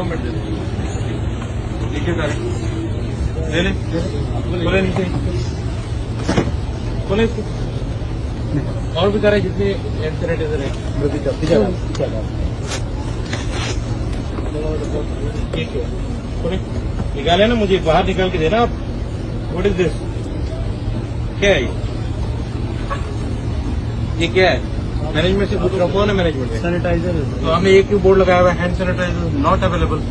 दो मिनट दे दो। ले ले नीचे। और भी करें जितने है। ठीक है। निकाले ना मुझे बाहर निकाल के देना आप। वोट इज़ दिस क्या है ये क्या है? मैनेजमेंट से पूछ। रहा हूँ कौन है। मैनेजमेंट सैनिटाइजर तो हमें एक ही बोर्ड लगाया हुआ है हैंड सैनिटाइजर नॉट अवेलेबल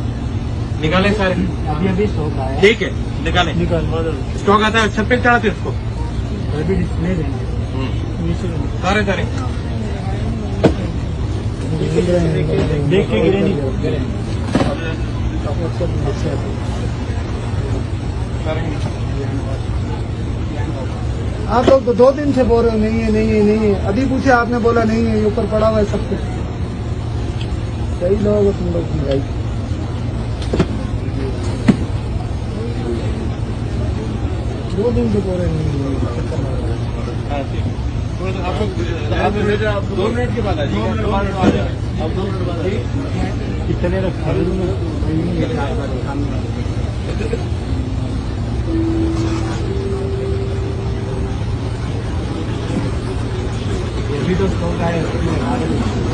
निकालें सारे। अभी अभी स्टॉक आया। ठीक है निकालें। निकाल स्टॉक आता है छत पे चढ़ाते उसको। अभी डिस्प्ले देंगे। सारे सारे। देख के गिरे नहीं आप लोग तो दो दिन से बोल रहे हो नहीं है नहीं है नहीं है। अभी पूछे आपने बोला नहीं है ये ऊपर पड़ा हुआ है सब कुछ। सही लोग हो तुम लोग की भाई। दो दिन से बोल रहे हैं नहीं आप दो मिनट के बाद आ जाइए। आप दो मिनट बाद आइए कितने रखा 비도덜까야되는게많 은.